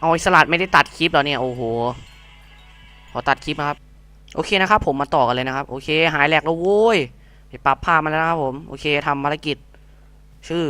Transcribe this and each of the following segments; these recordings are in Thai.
เอาไอ้สลัดไม่ได้ตัดคลิปแล้วเนี่ยโอ้โหขอตัดคลิปนะครับ โอเคนะครับ ผมมาต่อกันเลยนะครับ โอเค หายแหลกแล้วโว้ยไปปรับภาพมาแล้วนะครับผมโอเคทำภารกิจ ชื่อ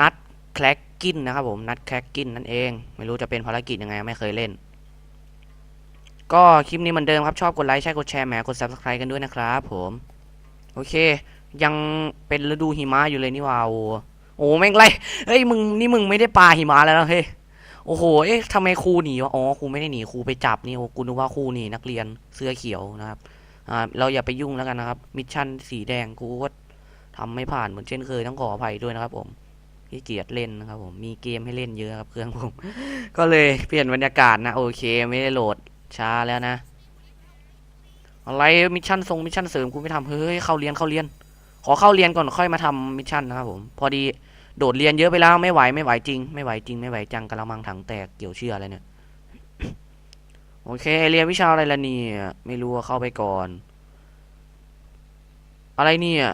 นัดแคลกกินนะครับผมนัดแคลกกินนั่นเอง ไม่รู้จะเป็นภารกิจยังไงไม่เคยเล่น ก็คลิปนี้เหมือนเดิมครับชอบกดไลค์ใช่กดแชร์แหมกด subscribe กันด้วยนะครับผมโอเค ยังเป็นฤดูหิมะอยู่เลยนี่ว่าโอ้โอ้แม่งไล่เฮ้ยมึงนี่มึงไม่ได้ปลาหิมะแล้วเฮ้ย โอ้โห เอ๊ะทำไมครูหนีวะ อ๋อ ครูไม่ได้หนี ครูไปจับนี่ โอ้กูนึกว่าครูหนีนักเรียนเสื้อเขียวนะครับ อ่า เราอย่าไปยุ่งแล้วกันนะครับ มิชชั่นสีแดงกูก็ทำไม่ผ่านเหมือนเช่นเคยต้องขออภัยด้วยนะครับ ผมที่เกียดเล่นนะครับ ผม มีเกมให้เล่นเยอะครับเครื่องผม ก็เลยเปลี่ยนบรรยากาศนะ โอเค ไม่ได้โหลดช้าแล้วนะ อะไร มิชชั่นทรงมิชชั่นเสริมกูไม่ทำเฮ้ย เข้าเรียนเข้าเรียน ขอเข้าเรียนก่อนค่อยมาทำมิชชั่นนะครับผม พอดี โดดเรียนเยอะไปแล้วไม่ไหวไม่ไหวจริง ไม่ไหวจริงไม่ไหวจังกระมังถังแตกเกี่ยวเชื่ออะไรเนี่ยโอเคเรียนวิชาอะไรละเนี่ยไม่รู้เข้าไปก่อน อะไรเนี่ย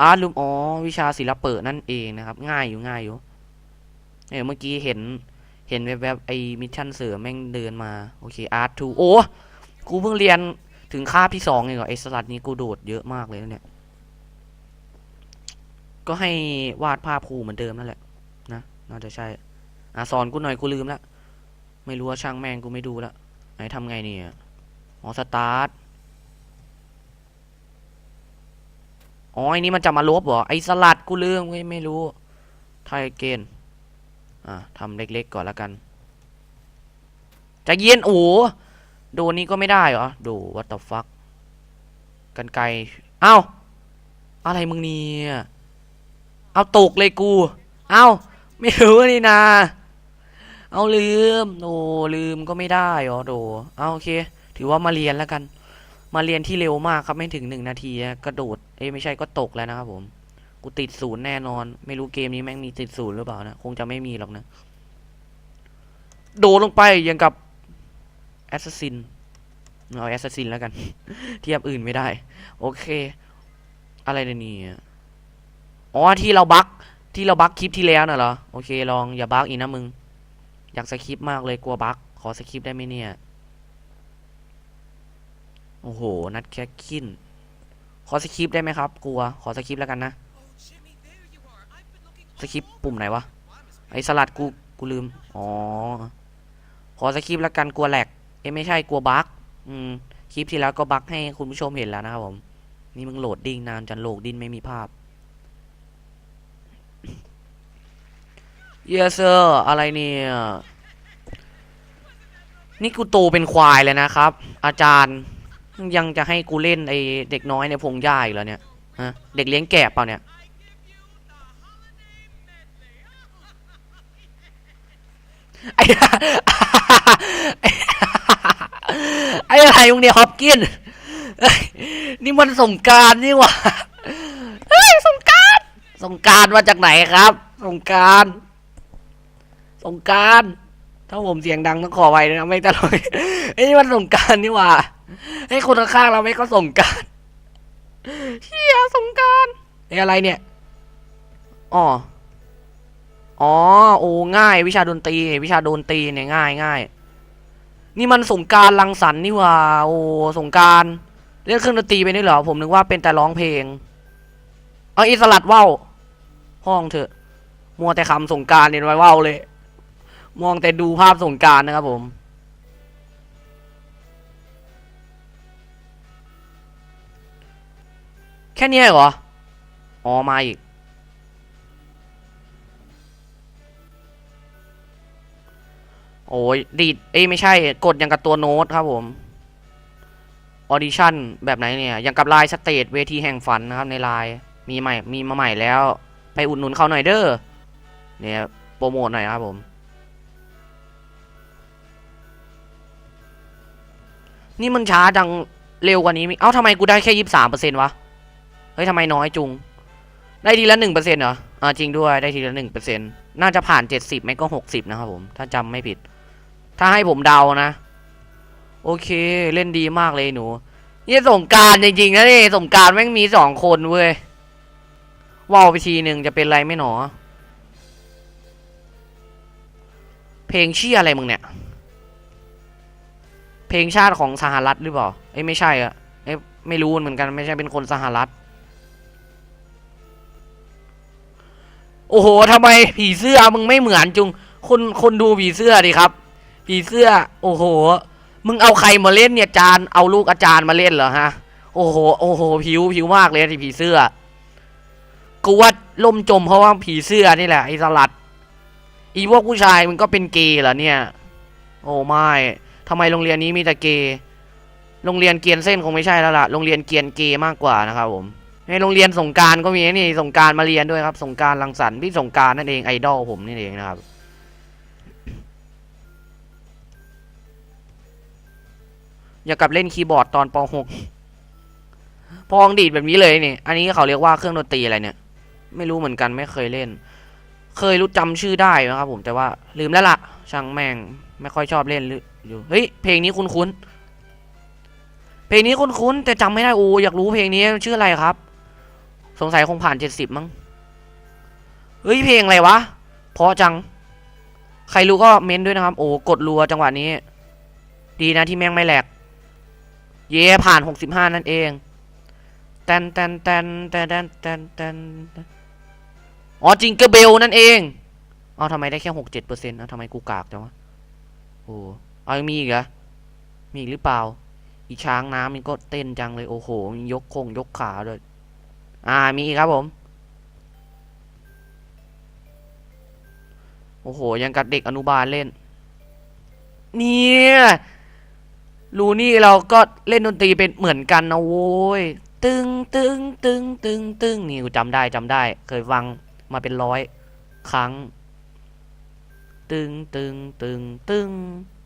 อาร์ตลูมอ๋อวิชาศิลปะนั่นเองนะครับ ง่ายอยู่ง่ายอยู่เออเมื่อกี้เห็นเห็นแวบๆไอ้มิชชั่นเสริมแม่งเดินมาโอเคอาร์ตทูโอ้กูเพิ่งเรียนถึงคาบที่สองเองเหรอไอ้สลัดนี้กูโดดเยอะมากเลยนะเนี่ย ก็ให้วาดภาพครูเหมือนเดิมนั่นแหละนะน่าจะใช่อะสอนกูหน่อยกูลืมละไม่รู้ว่าช่างแม่งกูไม่ดูละไหนทำไงเนี่ยอ๋อสตาร์ทอ๋อไอ้นี่มันจะมาลบเหรอไอ้สลัดกูลืมไม่ไม่รู้ไทยเกณฑ์อะทำเล็กๆก่อนละกันจะเย็นโอ้โดนนี้ก็ไม่ได้เหรอดู what the fuck กันไกลเอ้าอะไรมึงเนี่ย เอาตกเลยกู เอาไม่รู้นี่นา เอาลืมโอ้ลืมก็ไม่ได้หรอโดเอาโอเค ถือว่ามาเรียนแล้วกัน มาเรียนที่เร็วมากครับไม่ถึงหนึ่งนาทีกระโดด เอ้ยไม่ใช่ก็ตกแล้วนะครับผม กูติดศูนย์แน่นอน ไม่รู้เกมนี้แม่งมีติดศูนย์หรือเปล่านะ คงจะไม่มีหรอกนะ โดดลงไปยังกับแอสซัสซินเอาแอสซัสซินแล้วกัน เทียบอื่นไม่ได้ โอเค อะไรเนี่ย อ๋อที่เราบักที่เราบักคลิปที่แล้วน่ะเหรอโอเคลองอย่าบักอีกนะมึง อยากสคริปมากเลยกลัวบักขอสคริปได้ไหมเนี่ยโอ้โหนัดแคคกินขอสคริปได้ไหมครับ กลัวขอสคริปแล้วกันนะสคริปปุ่มไหนวะไอสลัดกูกูลืมอ๋อขอสคริปแล้วกันกลัวแหลกเอ้ไม่ใช่กลัวบักอืมคลิปที่แล้วก็บักให้คุณผู้ชมเห็นแล้วนะครับผม นี่มึงโหลดดิ้งนานจนโหลดดิ้นไม่มีภาพ yes sir อะไรเนี่ย นี่กูโตเป็นควายเลยนะครับ อาจารย์ยังจะให้กูเล่นไอเด็กน้อยในพงหญ้าอีกเหรอเนี่ยฮะเด็กเลี้ยงแกะเปล่าเนี่ยไอ้ไอ้อะไรมึงเนี่ยฮอปกินนี่มันสงการนี่หว่าเฮ้ยสงการสงการมาจากไหนครับ สงการ งการ ถ้าผมเสียงดังต้องขอไว้นะไม่ตลกไอ้ยนี่มันสงการนี่หว่าให้คนข้างเราไม่ก็สงการเฮียสงการไอ้อะไรเนี่ยอ๋ออ๋อโอ้ง่าย วิชาดนตรีวิชาดนตรีเนี่ยง่ายง่ายนี่มันสงการลังสรรค์นี่หว่า โอ้สงการเล่นเครื่องดนตรีไปนี่เหรอผมนึกว่าเป็นแต่ร้องเพลงเอาอิสลัดว่าวห้องเถอะ มัวแต่คำสงการเนี่ยไว้ว่าวเลย มองแต่ดูภาพสงการนะครับผม แค่นี้เหรอ อ๋อ มาอีก โอ้ยดีดเอ้ยไม่ใช่ กดอย่างกับตัวโน้ตครับผม ออดิชั่นแบบไหนเนี่ยอย่างกับไลน์สเตจเวทีแห่งฝันนะครับในไลน์มีใหม่ มีมาใหม่แล้ว ไปอุดหนุนเขาหน่อยเด้อ เนี่ยโปรโมทหน่อยครับผม นี่มันช้าจังเร็วกว่านี้มิเอ้าทำไมกูได้แค่ยี่สิบสามเปอร์เซ็นต์วะ เฮ้ยทำไมน้อยจุง ได้ทีละหนึ่งเปอร์เซ็นต์เหรอ อ่าจริงด้วยได้ทีละหนึ่งเปอร์เซ็นต์น่าจะผ่านเจ็ดสิบไม่ก็หกสิบนะครับผม ถ้าจำไม่ผิด ถ้าให้ผมเดานะ โอเคเล่นดีมากเลยหนูนี่สงการจริงๆนะนี่สงการแม่งมีสองคนเว้ยว่าวไปทีหนึ่งจะเป็นไรไม่หนอ เพลงเชี่ยอะไรมึงเนี่ย เพลงชาติของสหรัฐหรือเปล่าเอ้ยไม่ใช่อะเอ้ยไม่รู้เหมือนกันไม่ใช่เป็นคนสหรัฐ โอ้โหทำไมผีเสื้อมึงไม่เหมือนจุง คนคนดูผีเสื้อดิครับ ผีเสื้อ โอ้โห มึงเอาใครมาเล่นเนี่ยจานเอาลูกอาจารย์มาเล่นเหรอฮะ โอ้โห โอ้โห ผิวผิวมากเลยที่ผีเสื้อ กูว่าล่มจมเพราะว่าผีเสื้อนี่แหละไอ้สลัด อีพวกผู้ชายมันก็เป็นเกย์เหรอเนี่ย โอ้ไม่ ทำไมโรงเรียนนี้มีแต่เกย์โรงเรียนเกียนเส้นคงไม่ใช่แล้วล่ะ โรงเรียนเกียนเกย์มากกว่านะครับผมในโรงเรียนสงการก็มีนี่สงการมาเรียนด้วยครับ สงการลังสรรค์พี่สงการนั่นเองไอดอลผมนี่เองนะครับอย่ากลับเล่นคีย์บอร์ดตอนป .6 พองดีดแบบนี้เลยนี่ อันนี้เขาเรียกว่าเครื่องดนตรีอะไรเนี่ย ไม่รู้เหมือนกันไม่เคยเล่น เคยรู้จำชื่อได้นะครับผมแต่ว่าลืมแล้วล่ะช่างแม่งไม่ค่อยชอบเล่นหรือ อยู่เฮ้ยเพลงนี้คุ้นๆเพลงนี้คุ้นๆแต่จำไม่ได้โอ้อยากรู้เพลงนี้ชื่ออะไรครับ สงสัยคงผ่านเจ็ดสิบมั้งเฮ้ยเพลงอะไรวะเพราะจัง ใครรู้ก็เม้นด้วยนะครับ โอ้กดรัวจังหวะนี้ ดีนะที่แม่งไม่แหลก เย่ผ่านหกสิบห้านั่นเองแตนแตนแตนแตนแตนแตนแตนอ๋อจิงเกอร์เบลนั่นเองอ๋อทำไมได้แค่หกเจ็ดเปอร์เซ็นต์นะทำไมกูกากจังวะ โอ้ เอายังมีอีกเหรอมีอีกหรือเปล่า อีช้างน้ำมันก็เต้นจังเลยโอ้โหมันยกคงยกขาด้วยอ่ามีอีกครับผม โอ้โห ยังกับเด็กอนุบาลเล่น เนี่ยรู้นี่เราก็เล่นดนตรีเป็นเหมือนกันนะโว้ย ตึงตึงตึงตึงตึงนี่กูจำได้จำได้ เคยฟังมาเป็นร้อย ครั้ง ตึงตึงตึงตึง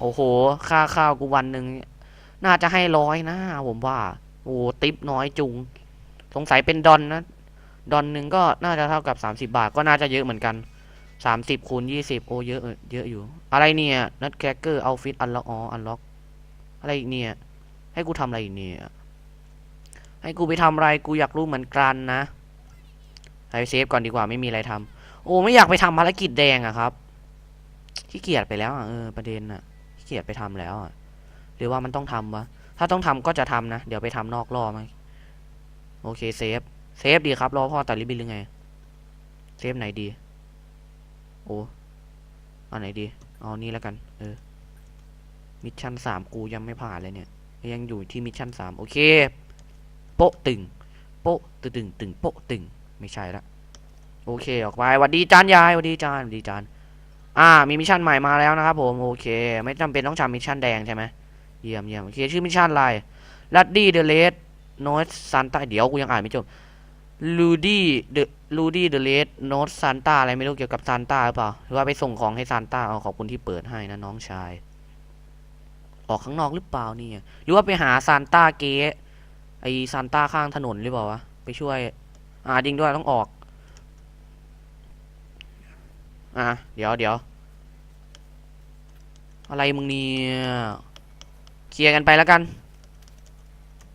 โอ้โห ค่าข้าวกูวันหนึ่งน่าจะให้ร้อยนะผมว่า โอ้ติปน้อยจุง สงสัยเป็นดอนนะ ดอนหนึ่งก็น่าจะเท่ากับสามสิบาท ก็น่าจะเยอะเหมือนกันสามสิบคูณยี่สิบโอ้เยอะ เยอะอยู่ อะไรเนี่ยนัดแคเกอร์เอาฟิตอันล็อกอ๋ออันล็อก อะไรอีกเนี่ย ให้กูทำอะไรอีกเนี่ย ให้กูไปทำอะไรกูอยากรู้เหมือนกันนะไปเซฟก่อนดีกว่าไม่มีอะไรทำโอ้ไม่อยากไปทำภารกิจแดงอะครับขี้เกียจไปแล้วอะเออประเด็นอะ เกียจไปทำแล้วอะหรือว่ามันต้องทำวะถ้าต้องทำก็จะทำนะ เดี๋ยวไปทำนอกรอบไหมโอเคเซฟ เซฟดีครับ รอพ่อตัดริบบิ้นหรือไง เซฟไหนดี โอ้อันไหนดี เอานี่แล้วกัน เออ มิชชั่นสามกูยังไม่ผ่านเลยเนี่ย ยังอยู่ที่มิชชั่นสามโอเค โป๊ะตึง โป๊ะตึงตึงตึงโป๊ะตึง ไม่ใช่ละ โอเค ออกไปหวัดดีจานยายหวัดดีจานหวัดดีจาน อ่า มีมิชชั่นใหม่มาแล้วนะครับผมโอเค ไม่จำเป็นต้องทำมิชชั่นแดงใช่ไหมเยี่ยมเยี่ยมโอเคชื่อมิชชั่นอะไรลัดดี้เดอะเลสโนตซันต้าเดี๋ยวกูยังอ่านไม่จบลูดี้เดอะลูดี้เดอะเลสโนตซันต้าอะไรไม่รู้เกี่ยวกับซานต้าหรือเปล่าหรือว่าไปส่งของให้ซานต้าเอาขอบคุณที่เปิดให้นะน้องชาย ออกข้างนอกหรือเปล่านี่หรือว่าไปหาซานต้าเก๊ไอซานต้าข้างถนนหรือเปล่าวะไปช่วย อ่าจริงด้วยต้องออก อะเดี๋ยวเดี๋ยวอะไรมึงเนี่ยเคลียร์กันไปแล้วกัน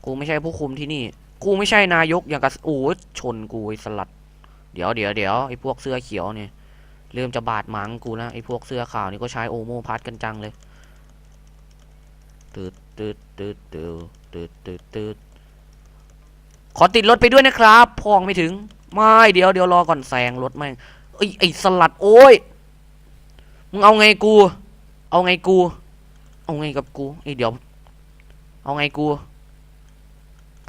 กูไม่ใช่ผู้คุมที่นี่ กูไม่ใช่นายกอย่างกับโอ้ชนกูไอ้สลัด เดี๋ยวเดี๋ยวเดี๋ยวไอ้พวกเสื้อเขียวเนี่ยเริ่มจะบาดหมางกูแล้วไอ้พวกเสื้อขาวนี่ก็ใช้โอโมพัดกันจังเลยตืดตืดตืดตืดตืดตืดตืดขอติดรถไปด้วยนะครับพองไม่ถึง ไม่เดี๋ยวเดี๋ยวรอก่อนแซงรถแม่ง อ้ยไอ้สลัดโอ้ยมึงเอาไงกู เอาไงกู เอาไงกับกูเอ้เดี๋ยว เอาไงกู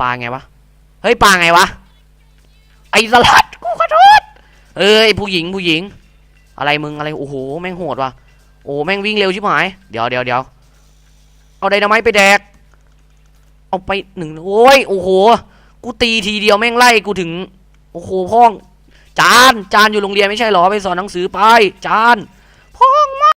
ปลาไงวะเฮ้ยปลาไงวะไอ้สลัดกูขอโทษเอ้ยผู้หญิงผู้หญิง อะไรมึงอะไรโอ้โหแม่งโหดว่ะโอ้แม่งวิ่งเร็วชิบหายเดี๋ยวเดี๋ยวเดี๋ยวเอาไดนาไมต์ไปแดก เอาไปหนึ่งโอ้ยโอ้โห กูตีทีเดียวแม่งไล่กูถึง โอ้โหพ่อง จาน จานอยู่โรงเรียนไม่ใช่หรอไปสอนหนังสือไปจาน